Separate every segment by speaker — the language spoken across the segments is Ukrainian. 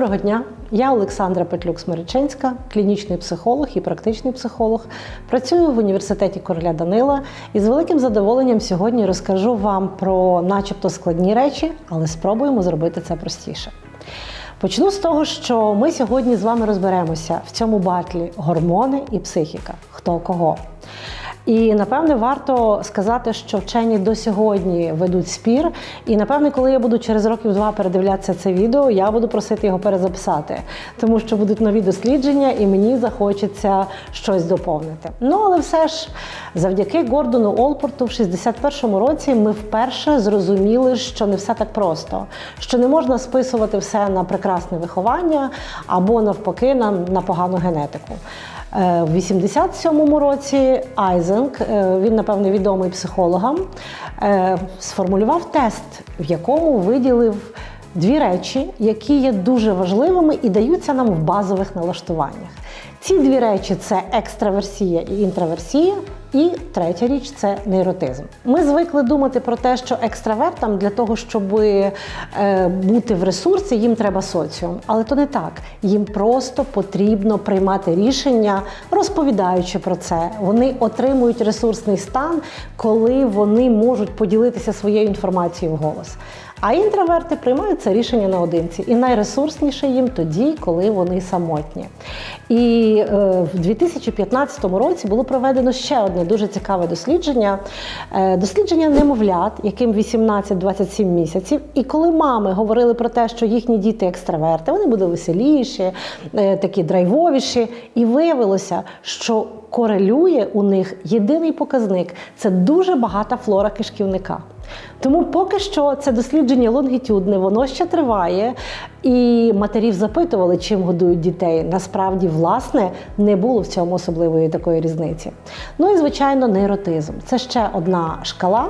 Speaker 1: Доброго дня! Я Олександра Петлюк-Смириченська, клінічний психолог і практичний психолог. Працюю в університеті короля Данила і з великим задоволенням сьогодні розкажу вам про начебто складні речі, але спробуємо зробити це простіше. Почну з того, що ми сьогодні з вами розберемося в цьому батлі гормони і психіка. Хто кого. І напевне варто сказати, що вчені до сьогодні ведуть спір. І напевне, коли я буду через років два передивлятися це відео, я буду просити його перезаписати, тому що будуть нові дослідження, і мені захочеться щось доповнити. Ну але все ж, завдяки Гордону Олпорту в 61-му році ми вперше зрозуміли, що не все так просто, що не можна списувати все на прекрасне виховання або навпаки на, на погану генетику. Е, В 87-му році Айзенк, е, він напевне відомий психологам, е, сформулював тест, в якому виділив дві речі, які є дуже важливими і даються нам в базових налаштуваннях. Ці дві речі це екстраверсія і інтраверсія. І третя річ це нейротизм. Ми звикли думати про те, що екстравертам для того, щоб е, бути в ресурсі, їм треба соціум. Але то не так. Їм просто потрібно приймати рішення, розповідаючи про це. Вони отримують ресурсний стан, коли вони можуть поділитися своєю інформацією вголос. А інтроверти приймають це рішення наодинці. І найресурсніше їм тоді, коли вони самотні. І е, в 2015 році було проведено ще одне дуже цікаве дослідження: е, дослідження немовлят, яким 18-27 місяців. І коли мами говорили про те, що їхні діти екстраверти, вони будуть веселіші, е, такі драйвовіші, і виявилося, що корелює у них єдиний показник це дуже багата флора кишківника. Тому поки що це дослідження лонгітюдне, воно ще триває, і матерів запитували, чим годують дітей. Насправді, власне, не було в цьому особливої такої різниці. Ну і звичайно, нейротизм це ще одна шкала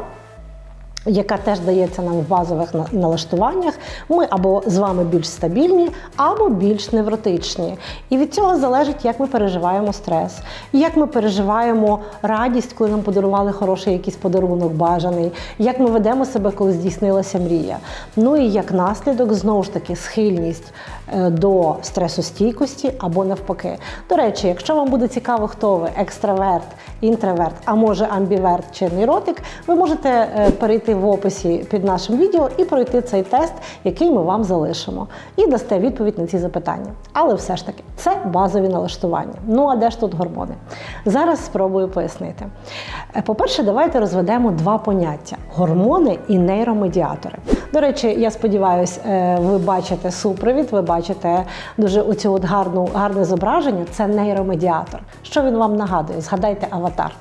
Speaker 1: яка теж дається нам в базових налаштуваннях, ми або з вами більш стабільні, або більш невротичні. І від цього залежить, як ми переживаємо стрес, як ми переживаємо радість, коли нам подарували хороший якийсь подарунок бажаний, як ми ведемо себе, коли здійснилася мрія. Ну і як наслідок, знову ж таки, схильність е, до стресостійкості або навпаки. До речі, якщо вам буде цікаво, хто ви екстраверт, інтроверт, а може амбіверт чи нейротик, ви можете е, перейти в описі під нашим відео і пройти цей тест, який ми вам залишимо, і дасте відповідь на ці запитання. Але все ж таки, це базові налаштування. Ну а де ж тут гормони? Зараз спробую пояснити. Е, по-перше, давайте розведемо два поняття: гормони і нейромедіатори. До речі, я сподіваюся, е, ви бачите супровід, ви бачите дуже оцю от гарну, гарне зображення. Це нейромедіатор. Що він вам нагадує? Згадайте аватар.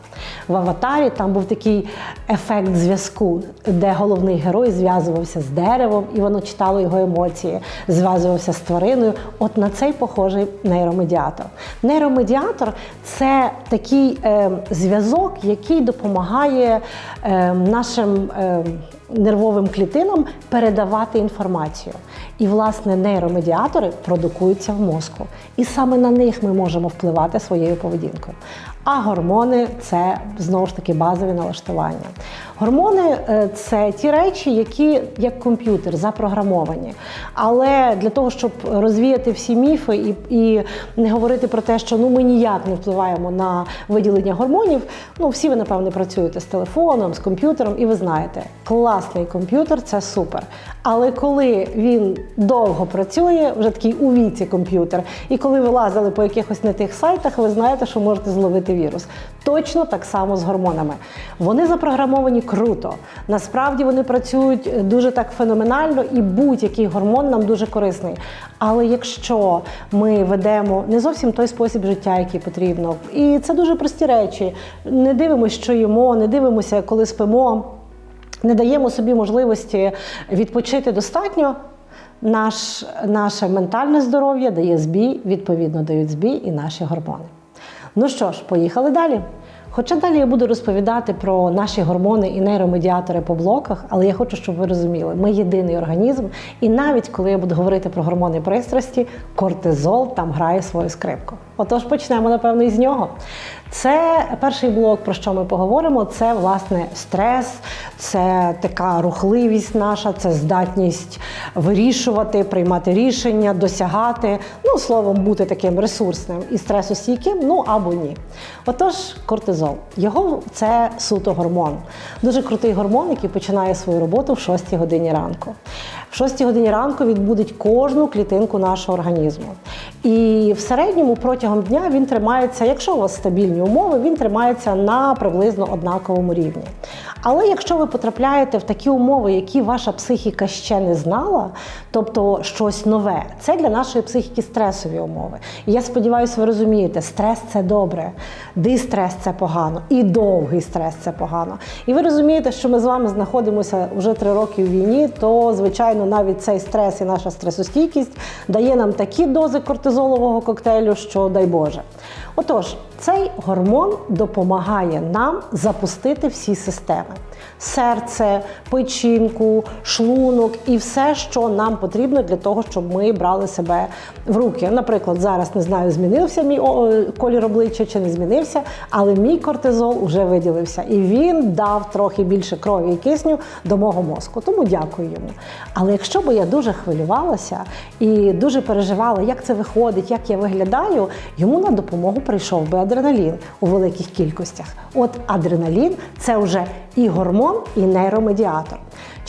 Speaker 1: В аватарі там був такий ефект зв'язку, де головний герой зв'язувався з деревом, і воно читало його емоції, зв'язувався з твариною. От на цей похожий нейромедіатор. Нейромедіатор це такий е, зв'язок, який допомагає е, нашим. Е, Нервовим клітинам передавати інформацію. І, власне, нейромедіатори продукуються в мозку. І саме на них ми можемо впливати своєю поведінкою. А гормони це знову ж таки базові налаштування. Гормони е, це ті речі, які як комп'ютер запрограмовані. Але для того, щоб розвіяти всі міфи і і не говорити про те, що ну ми ніяк не впливаємо на виділення гормонів. Ну всі ви напевне працюєте з телефоном, з комп'ютером, і ви знаєте, класний комп'ютер це супер. Але коли він довго працює, вже такий у віці комп'ютер, і коли ви лазили по якихось не тих сайтах, ви знаєте, що можете зловити вірус. Точно так само з гормонами. Вони запрограмовані круто. Насправді вони працюють дуже так феноменально, і будь-який гормон нам дуже корисний. Але якщо ми ведемо не зовсім той спосіб життя, який потрібно, і це дуже прості речі. Не дивимося, що їмо, не дивимося, коли спимо не даємо собі можливості відпочити достатньо, наш, наше ментальне здоров'я дає збій, відповідно дають збій і наші гормони. Ну що ж, поїхали далі. Хоча далі я буду розповідати про наші гормони і нейромедіатори по блоках, але я хочу, щоб ви розуміли, ми єдиний організм, і навіть коли я буду говорити про гормони пристрасті, кортизол там грає свою скрипку. Отож, почнемо, напевно, із нього. Це перший блок, про що ми поговоримо. Це власне стрес, це така рухливість наша, це здатність вирішувати, приймати рішення, досягати, ну словом, бути таким ресурсним і стресостійким, ну або ні. Отож, кортизол. Його це суто гормон. Дуже крутий гормон, який починає свою роботу в 6 годині ранку. В 6 годині ранку відбудить кожну клітинку нашого організму. І в середньому протягом дня він тримається, якщо у вас стабільні умови, він тримається на приблизно однаковому рівні. Але якщо ви потрапляєте в такі умови, які ваша психіка ще не знала, тобто щось нове, це для нашої психіки стресові умови. І я сподіваюся, ви розумієте, стрес це добре, дистрес це погано, і довгий стрес це погано. І ви розумієте, що ми з вами знаходимося вже три роки в війні, то звичайно навіть цей стрес і наша стресостійкість дає нам такі дози кортизолового коктейлю, що дай Боже. Отож, цей гормон допомагає нам запустити всі системи: серце, печінку, шлунок і все, що нам потрібно для того, щоб ми брали себе в руки. Наприклад, зараз не знаю, змінився мій колір обличчя чи не змінився, але мій кортизол вже виділився, і він дав трохи більше крові і кисню до мого мозку. Тому дякую йому. Але якщо б я дуже хвилювалася і дуже переживала, як це виходить, як я виглядаю, йому на допомогу прийшов би адреналін у великих кількостях. От адреналін це вже і гормон, і нейромедіатор.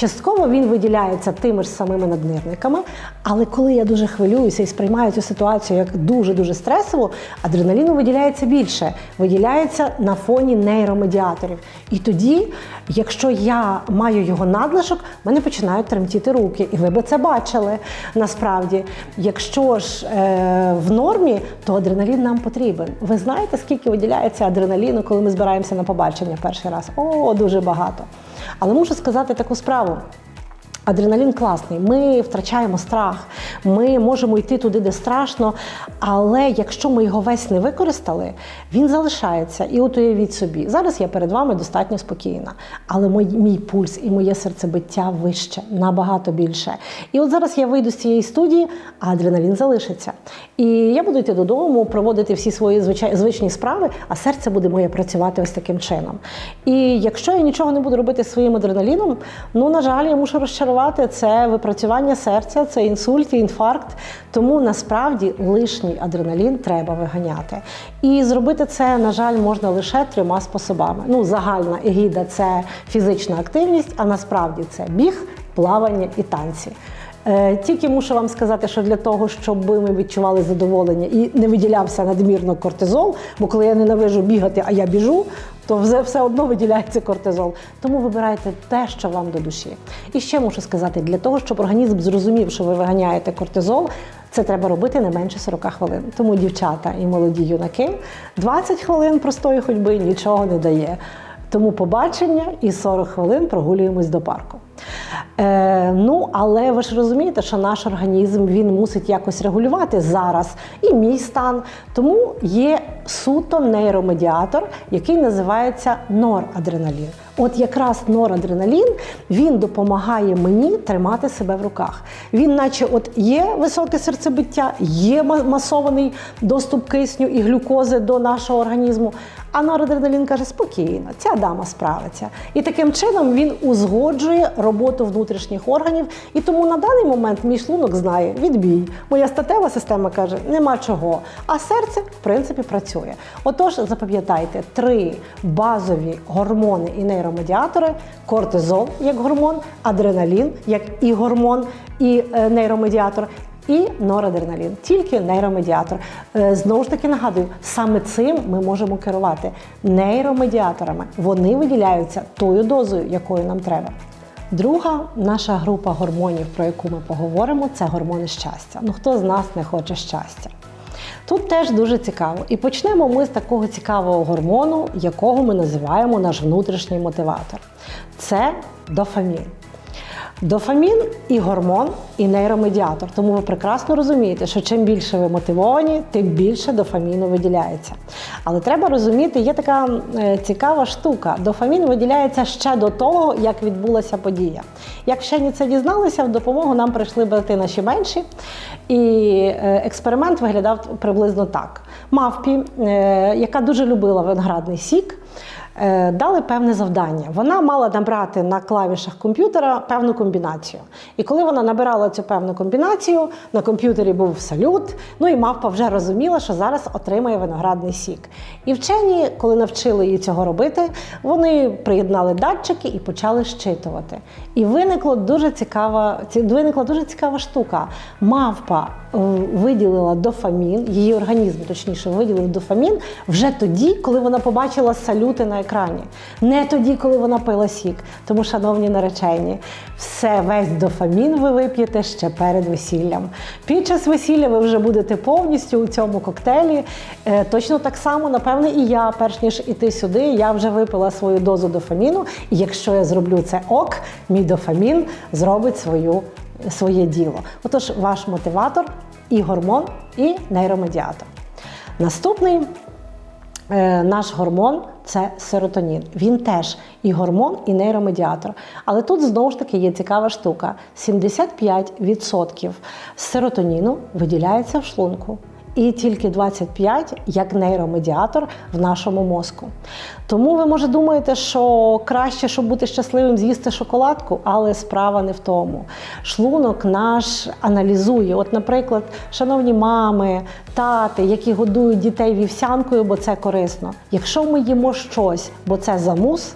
Speaker 1: Частково він виділяється тими ж самими наднирниками, але коли я дуже хвилююся і сприймаю цю ситуацію як дуже-дуже стресову, адреналіну виділяється більше, виділяється на фоні нейромедіаторів. І тоді, якщо я маю його надлишок, мене починають тремтіти руки. І ви би це бачили насправді. Якщо ж е, в нормі, то адреналін нам потрібен. Ви знаєте, скільки виділяється адреналіну, коли ми збираємося на побачення перший раз? О, дуже багато. Але мушу сказати таку справу. Адреналін класний, ми втрачаємо страх, ми можемо йти туди, де страшно. Але якщо ми його весь не використали, він залишається. І от уявіть собі, зараз я перед вами достатньо спокійна, але мій, мій пульс і моє серцебиття вище, набагато більше. І от зараз я вийду з цієї студії, а адреналін залишиться. І я буду йти додому, проводити всі свої звичай, звичні справи, а серце буде моє працювати ось таким чином. І якщо я нічого не буду робити своїм адреналіном, ну на жаль, я мушу розчарувати це випрацювання серця, це інсульт, інфаркт. Тому насправді лишній адреналін треба виганяти. І зробити це, на жаль, можна лише трьома способами. Ну, загальна егіда це фізична активність, а насправді це біг, плавання і танці. Е, Тільки мушу вам сказати, що для того, щоб ми відчували задоволення і не виділявся надмірно кортизол, бо коли я ненавижу бігати, а я біжу, то все, все одно виділяється кортизол. Тому вибирайте те, що вам до душі. І ще мушу сказати, для того, щоб організм зрозумів, що ви виганяєте кортизол, це треба робити не менше 40 хвилин. Тому дівчата і молоді юнаки 20 хвилин простої ходьби нічого не дає. Тому побачення і 40 хвилин прогулюємось до парку. Е, ну, але ви ж розумієте, що наш організм він мусить якось регулювати зараз і мій стан. Тому є суто нейромедіатор, який називається норадреналін. От якраз норадреналін він допомагає мені тримати себе в руках. Він, наче, от є високе серцебиття, є масований доступ кисню і глюкози до нашого організму. А норадреналін каже, спокійно, ця дама справиться. І таким чином він узгоджує роботу внутрішніх органів. І тому на даний момент мій шлунок знає відбій. Моя статева система каже, нема чого. А серце, в принципі, працює. Отож, запам'ятайте, три базові гормони і нейромедіатори: кортизол як гормон, адреналін як і гормон, і е, нейромедіатор. І норадреналін, тільки нейромедіатор. Е, Знову ж таки нагадую, саме цим ми можемо керувати нейромедіаторами. Вони виділяються тою дозою, якою нам треба. Друга наша група гормонів, про яку ми поговоримо, це гормони щастя. Ну хто з нас не хоче щастя? Тут теж дуже цікаво. І почнемо ми з такого цікавого гормону, якого ми називаємо наш внутрішній мотиватор. Це дофамін. Дофамін і гормон, і нейромедіатор. Тому ви прекрасно розумієте, що чим більше ви мотивовані, тим більше дофаміну виділяється. Але треба розуміти, є така е, цікава штука. Дофамін виділяється ще до того, як відбулася подія. Як вчені це дізналися, в допомогу нам прийшли брати наші менші. І е, експеримент виглядав приблизно так: мавпі, е, яка дуже любила виноградний сік. Е, Дали певне завдання. Вона мала набрати на клавішах комп'ютера певну комбінацію. І коли вона набирала цю певну комбінацію, на комп'ютері був салют. Ну і мавпа вже розуміла, що зараз отримає виноградний сік. І вчені, коли навчили її цього робити, вони приєднали датчики і почали щитувати. І виникло дуже цікава, виникла дуже цікава штука. Мавпа е, виділила дофамін, її організм, точніше, виділив дофамін вже тоді, коли вона побачила салюти на екрані. Не тоді, коли вона пила сік. Тому, шановні наречені, все, весь дофамін ви вип'єте ще перед весіллям. Під час весілля ви вже будете повністю у цьому коктейлі. Е, Точно так само, напевне, і я, перш ніж іти сюди, я вже випила свою дозу дофаміну. І якщо я зроблю це ок, мій дофамін зробить свою своє діло. Отож, ваш мотиватор і гормон, і нейромедіатор. Наступний наш гормон це серотонін. Він теж і гормон, і нейромедіатор. Але тут знову ж таки є цікава штука: 75% серотоніну виділяється в шлунку. І тільки 25 як нейромедіатор в нашому мозку. Тому ви може думаєте, що краще, щоб бути щасливим, з'їсти шоколадку, але справа не в тому. Шлунок наш аналізує. От, наприклад, шановні мами, тати, які годують дітей вівсянкою, бо це корисно. Якщо ми їмо щось, бо це замус.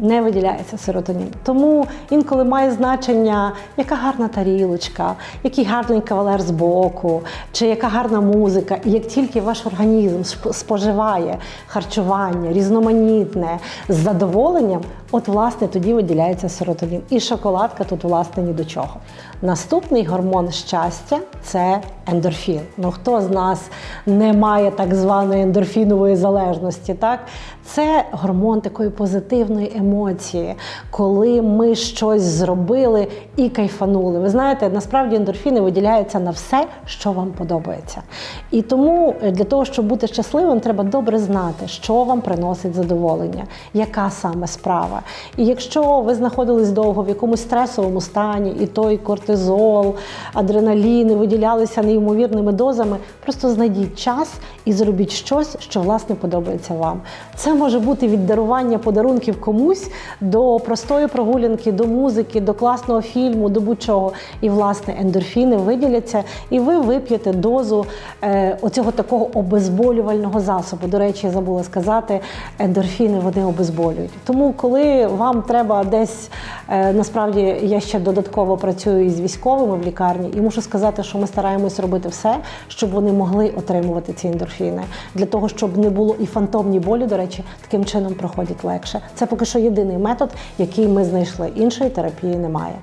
Speaker 1: Не виділяється серотонін. Тому інколи має значення, яка гарна тарілочка, який гарний кавалер з боку, чи яка гарна музика. І як тільки ваш організм сп- споживає харчування різноманітне з задоволенням, от власне тоді виділяється серотонін. І шоколадка тут власне ні до чого. Наступний гормон щастя це ендорфін. Ну хто з нас не має так званої ендорфінової залежності? Так, це гормон такої позитивної емоції, коли ми щось зробили і кайфанули. Ви знаєте, насправді ендорфіни виділяються на все, що вам подобається. І тому е, для того, щоб бути щасливим, треба добре знати, що вам приносить задоволення, яка саме справа. І якщо ви знаходились довго в якомусь стресовому стані, і той кортизол, адреналіни виділялися неймовірними дозами, просто знайдіть час і зробіть щось, що власне подобається вам. Це може бути від дарування подарунків комусь до простої прогулянки, до музики, до класного фільму, до будь-чого. І власне ендорфіни виділяться, і ви вип'єте дозу е, оцього такого обезболювального засобу. До речі, я забула сказати, ендорфіни вони обезболюють. Тому, коли вам треба десь е, насправді я ще додатково працюю із військовими в лікарні, і мушу сказати, що ми стараємось робити все, щоб вони могли отримувати ці ендорфіни, для того, щоб не було і фантомні болі. До речі, таким чином проходять легше. Це поки що єдиний метод, який ми знайшли. Іншої терапії немає.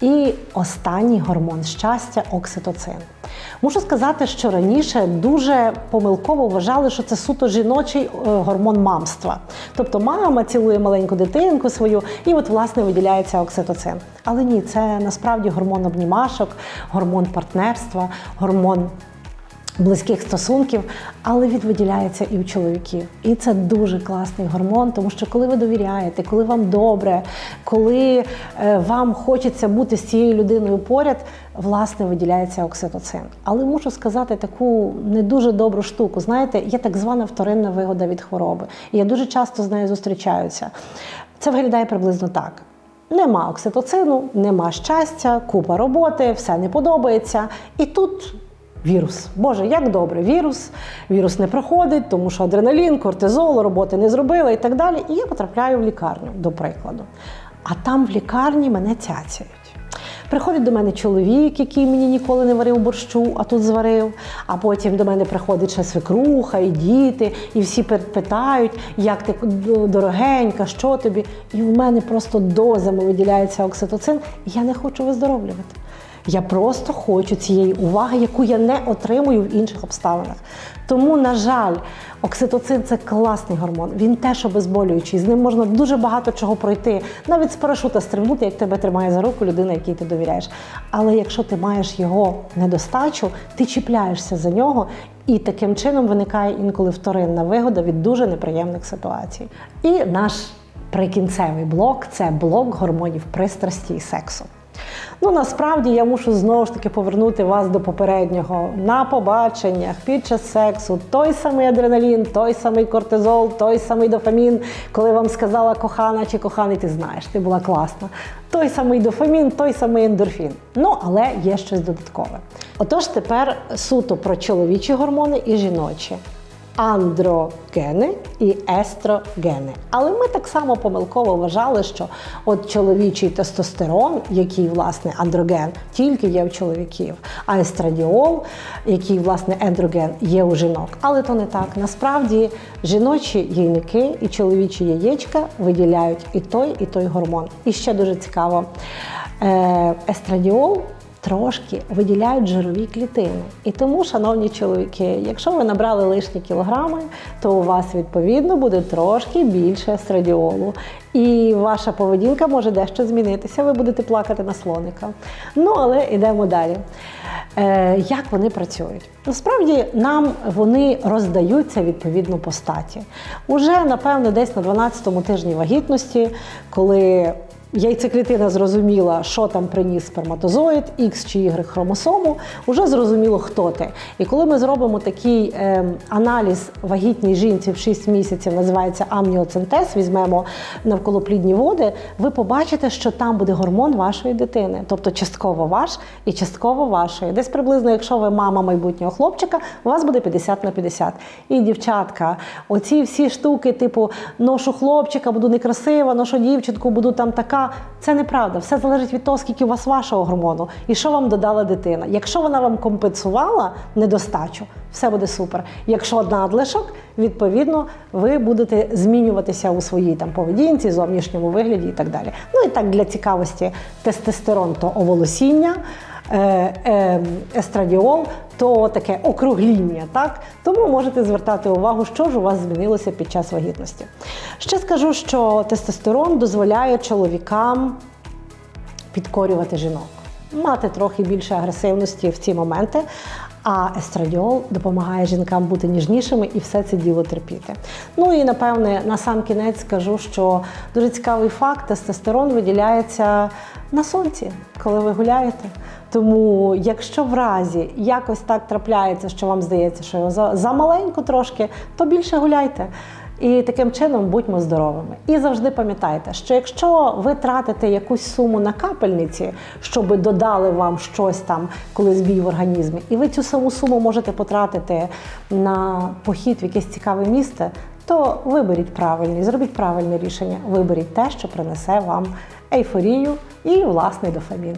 Speaker 1: І останній гормон щастя окситоцин. Мушу сказати, що раніше дуже помилково вважали, що це суто жіночий е, гормон мамства. Тобто мама цілує маленьку дитинку свою, і от власне виділяється окситоцин. Але ні, це насправді гормон обнімашок, гормон партнерства, гормон близьких стосунків, але він виділяється і у чоловіків. І це дуже класний гормон, тому що коли ви довіряєте, коли вам добре, коли е, вам хочеться бути з цією людиною поряд, власне виділяється окситоцин. Але мушу сказати таку не дуже добру штуку. Знаєте, є так звана вторинна вигода від хвороби. І я дуже часто з нею зустрічаюся. Це виглядає приблизно так. Нема окситоцину, нема щастя, купа роботи, все не подобається. І тут Вірус. Боже, як добре, вірус. Вірус не проходить, тому що адреналін, кортизол, роботи не зробила і так далі. І я потрапляю в лікарню, до прикладу. А там в лікарні мене цяцяють. Приходить до мене чоловік, який мені ніколи не варив борщу, а тут зварив. А потім до мене приходить ще свекруха, і діти, і всі пи- питають, як ти дорогенька, що тобі. І в мене просто дозами виділяється окситоцин, і я не хочу виздоровлювати. Я просто хочу цієї уваги, яку я не отримую в інших обставинах. Тому, на жаль, окситоцин це класний гормон. Він теж обезболюючий. З ним можна дуже багато чого пройти, навіть з парашута стрибнути, як тебе тримає за руку людина, якій ти довіряєш. Але якщо ти маєш його недостачу, ти чіпляєшся за нього. І таким чином виникає інколи вторинна вигода від дуже неприємних ситуацій. І наш прикінцевий блок це блок гормонів пристрасті і сексу. Ну насправді я мушу знову ж таки повернути вас до попереднього на побаченнях під час сексу. Той самий адреналін, той самий кортизол, той самий дофамін, коли вам сказала кохана чи коханий, ти знаєш, ти була класна. Той самий дофамін, той самий ендорфін. Ну але є щось додаткове. Отож, тепер суто про чоловічі гормони і жіночі андрогени і естрогени. Але ми так само помилково вважали, що от чоловічий тестостерон, який власне андроген, тільки є у чоловіків, а естрадіол, який власне ендроген, є у жінок. Але то не так. Насправді жіночі яйники і чоловічі яєчка виділяють і той, і той гормон. І ще дуже цікаво. е, Естрадіол трошки виділяють жирові клітини. І тому, шановні чоловіки, якщо ви набрали лишні кілограми, то у вас відповідно буде трошки більше естрадіолу. І ваша поведінка може дещо змінитися. Ви будете плакати на слоника. Ну, але йдемо далі. Е, як вони працюють? Насправді нам вони роздаються відповідно по статі. Уже, напевно, десь на 12-му тижні вагітності, коли Яйцеклітина зрозуміла, що там приніс сперматозоїд, X чи Y хромосому, вже зрозуміло, хто ти. І коли ми зробимо такий е, аналіз вагітній жінці в 6 місяців, називається амніоцентез, візьмемо навколоплідні води, ви побачите, що там буде гормон вашої дитини, тобто частково ваш і частково вашої. Десь приблизно, якщо ви мама майбутнього хлопчика, у вас буде 50 на 50. І дівчатка, оці всі штуки, типу ношу хлопчика, буду некрасива, ношу дівчинку, буду там така. Це неправда. Все залежить від того, скільки у вас вашого гормону і що вам додала дитина. Якщо вона вам компенсувала недостачу, все буде супер. Якщо надлишок, відповідно, ви будете змінюватися у своїй там поведінці, зовнішньому вигляді і так далі. Ну і так для цікавості, тестостерон то оволосіння. Е, е, Естрадіол то таке округління, так тому можете звертати увагу, що ж у вас змінилося під час вагітності. Ще скажу, що тестостерон дозволяє чоловікам підкорювати жінок, мати трохи більше агресивності в ці моменти. А естрадіол допомагає жінкам бути ніжнішими і все це діло терпіти. Ну і напевне на сам кінець скажу, що дуже цікавий факт: тестостерон виділяється на сонці, коли ви гуляєте. Тому, якщо в разі якось так трапляється, що вам здається, що його за, замаленько трошки, то більше гуляйте. І таким чином будьмо здоровими. І завжди пам'ятайте, що якщо ви тратите якусь суму на капельниці, щоб додали вам щось там, коли збій в організмі, і ви цю саму суму можете потратити на похід в якесь цікаве місце, то виберіть правильний, зробіть правильне рішення. Виберіть те, що принесе вам ейфорію і власний дофамін.